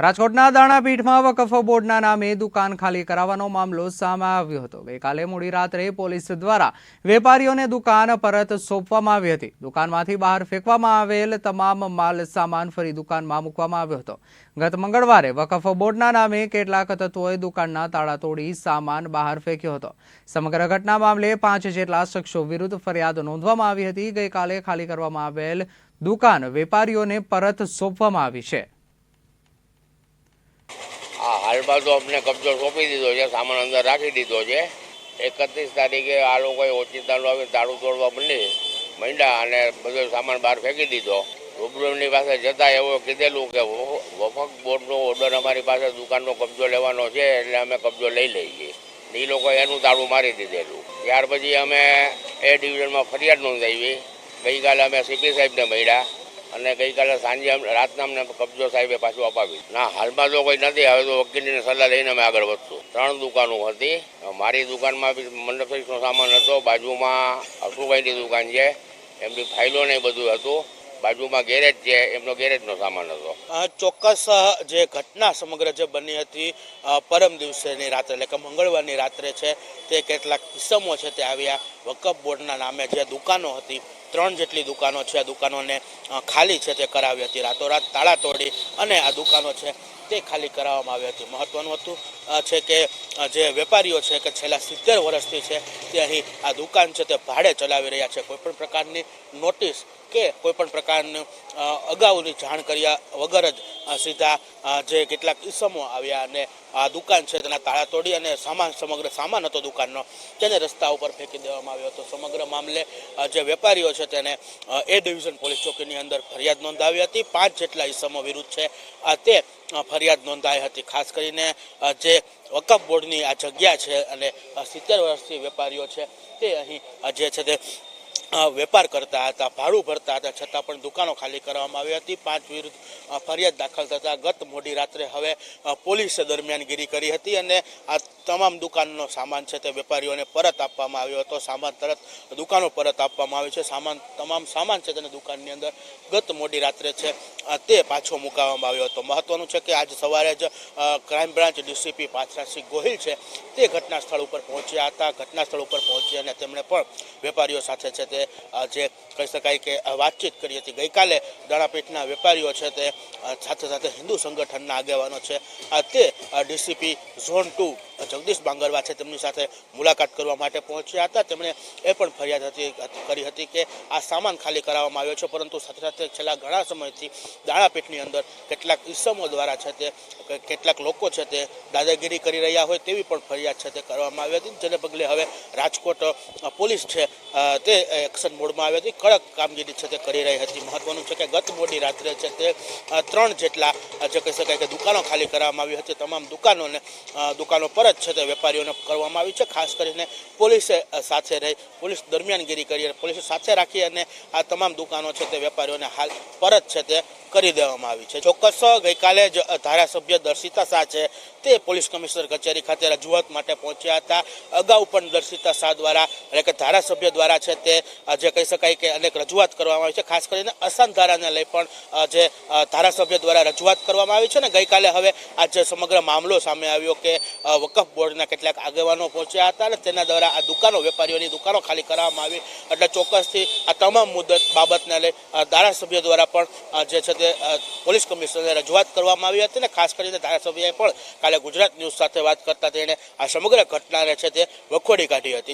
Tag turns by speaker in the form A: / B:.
A: રાજકોટના દાણાપીઠમાં વકફ બોર્ડના નામે દુકાન ખાલી કરાવવાનો મામલો સામે આવ્યો હતો. ગઈકાલે મોડી રાત્રે પોલીસ દ્વારા વેપારીઓને દુકાન પરત સોંપવામાં આવી હતી. દુકાનમાંથી બહાર ફેંકવામાં આવેલ તમામ માલ સામાન ફરી દુકાનમાં મૂકવામાં આવ્યો હતો. ગત મંગળવારે વકફ બોર્ડના નામે કેટલાક તત્વોએ દુકાનના તાળા તોડી સામાન બહાર ફેંક્યો હતો. સમગ્ર ઘટના મામલે પાંચ જેટલા શખ્સો વિરુદ્ધ ફરિયાદ નોંધવામાં આવી હતી. ગઈકાલે ખાલી કરવામાં આવેલ દુકાન વેપારીઓને પરત સોંપવામાં આવી છે.
B: હાલમાં તો અમને કબજો સોંપી દીધો છે, સામાન અંદર રાખી દીધો છે. એકત્રીસ તારીખે આ લોકોએ ઓચિંતાનું આવીને તાળું તોડવા બની મંડ્યા અને બધો સામાન બહાર ફેંકી દીધો. રૂબરૂની પાસે જતા એવું કીધેલું કે વફક બોર્ડનો ઓર્ડર અમારી પાસે દુકાનનો કબજો લેવાનો છે, એટલે અમે કબજો લઈ લઈએ. એ લોકોએ એનું તાળું મારી દીધેલું. ત્યાર પછી અમે એ ડિવિઝનમાં ફરિયાદ નોંધાવી. ગઈકાલે અમે સીપી સાહેબને મળ્યા. અને ગઈકાલે સાંજે રાતના અમને કબજો સાહેબે પાછું અપાવી ના, હાલમાં તો કોઈ નથી, હવે તો વકીલની સલાહ લઈને અમે આગળ વધશું. ત્રણ દુકાનો હતી. મારી દુકાનમાં બી મંડપ સામાન હતો. બાજુમાં અશુભાઈની દુકાન છે. એમની ફાઇલો ને બધું હતું. બાજુમાં ગેરેજ છે. એમનો ગેરેજનો સામાન હતો.
C: ચોક્કસ જે ઘટના સમગ્ર જે બની હતી પરમ દિવસેની રાત્રે, એટલે કે મંગળવારની રાત્રે છે, તે કેટલાક કિસ્સમો છે તે આવ્યા. વકફ બોર્ડના નામે જે દુકાનો હતી ત્રણ જેટલી દુકાનો છે. આ દુકાનોને ખાલી છે તે કરાવી હતી. રાતોરાત તાળા તોડી અને આ દુકાનો છે તે ખાલી કરાવવામાં આવી હતી. મહત્વનું હતું છે કે જે વેપારીઓ છે કે છેલ્લા સિત્તેર વર્ષથી છે તે અહીં આ દુકાન છે તે ભાડે ચલાવી રહ્યા છે. કોઈપણ પ્રકારની નોટિસ કે કોઈપણ પ્રકારનું અ, અગાઉની જાણ કર્યા વગર જ સીધા જે કેટલાક ઈસમો આવ્યા અને આ દુકાન છે તેના તાળા તોડી અને સામાન સમગ્ર સામાન હતો દુકાનનો તેને રસ્તા ઉપર ફેંકી દેવામાં આવ્યો હતો. સમગ્ર મામલે જે વેપારીઓ છે તેને એ ડિવિઝન પોલીસ ચોકીની અંદર ફરિયાદ નોંધાવી હતી. પાંચ જેટલા ઈસમો વિરુદ્ધ છે તે ફરિયાદ નોંધાઈ હતી. ખાસ કરીને જે વકફ બોર્ડની આ જગ્યા છે અને સિત્તેર વર્ષથી વેપારીઓ છે તે અહીં જે છે તે વેપાર કરતા હતા, ભાડું ભરતા હતા, છતાં પણ દુકાનો ખાલી કરવામાં આવી હતી. પાંચ વિરુદ્ધ ફરિયાદ દાખલ થતા ગત મોડી રાત્રે હવે પોલીસે દરમિયાનગીરી કરી હતી અને આ તમામ દુકાનનો સામાન છે તે વેપારીઓને પરત આપવામાં આવ્યો હતો. સામાન તરત દુકાનો પરત આપવામાં આવી છે. સામાન, તમામ સામાન છે તેને દુકાનની અંદર ગત મોડી રાત્રે છે તે પાછો મુકાવવામાં આવ્યો હતો. મહત્વનું છે કે આજ સવારે જ crime branch DCP Pachhrasinh Gohil છે તે ઘટના સ્થળ ઉપર પહોંચ્યા હતા. ઘટના સ્થળ ઉપર પહોંચી અને તેમણે પણ વેપારીઓ સાથે છે તે જે કહી શકાય કે વાતચીત કરી હતી. ગઈકાલે દાણાપીઠના વેપારીઓ છે તે સાથે સાથે હિન્દુ સંગઠનના આગેવાનો છે. તે DCP zone two Jagdish Bangarwa છે તેમની સાથે મુલાકાત કરવા માટે પહોંચ્યા હતા. તેમણે એ પણ ફરિયાદ હતી, કરી હતી કે આ સામાન ખાલી કરાવવામાં આવ્યો છે, પરંતુ સાથે સાથે છેલ્લા ઘણા સમયથી દાણાપીઠની અંદર કેટલાક ઈસમો દ્વારા છે તે કેટલાક લોકો છે તે દાદાગીરી કરી રહ્યા હોય તેવી પણ ફરિયાદ છે તે કરવામાં આવી હતી. જેને પગલે હવે રાજકોટ પોલીસ છે તે એક્શન મોડમાં આવી હતી. કડક કામગીરી છે તે કરી રહી હતી. મહત્વનું છે કે ગત મોડી રાત્રે છે તે ત્રણ જેટલા જે કહી શકાય કે દુકાનો ખાલી કરવામાં આવી હતી. તમામ દુકાનોને દુકાનો દુકાનો પરત છે તે વેપારીઓને કરવામાં આવી છે. ખાસ કરીને પોલીસે સાથે રહી પોલીસ દરમિયાનગીરી કરી અને પોલીસે સાથે રાખી અને આ તમામ દુકાનો છે તે વેપારીઓને હાલ પરત છે તે કરી દેવામાં આવી છે. ચોક્કસ ગઈકાલે જ ધારાસભ્ય દર્શિતા શાહ છે તે પોલીસ કમિશનર કચેરી ખાતે રજૂઆત માટે પહોંચ્યા હતા. અગાઉ પણ દર્શિતા શાહ દ્વારા, એટલે કે ધારાસભ્ય દ્વારા છે તે જે કહી શકાય કે અનેક રજૂઆત કરવામાં આવી છે. ખાસ કરીને અસાન ધારાને લઈ પણ જે ધારાસભ્ય દ્વારા રજૂઆત કરવામાં આવી છે ને ગઈકાલે હવે આ જે સમગ્ર મામલો સામે આવ્યો કે વકફ બોર્ડના કેટલાક આગેવાનો પહોંચ્યા હતા અને તેના દ્વારા આ દુકાનો, વેપારીઓની દુકાનો ખાલી કરવામાં આવી. એટલે ચોક્કસથી આ તમામ મુદ્દત બાબતને લઈ ધારાસભ્ય દ્વારા પણ જે છે તે અ, પોલીસ કમિશનરને રજૂઆત કરવામાં આવી હતી ને ખાસ કરીને ધારાસભ્યએ પણ કાલે ગુજરાત ન્યૂઝ સાથે વાત કરતા તેણે આ સમગ્ર ઘટનાને છે તે વખોડી કાઢી હતી.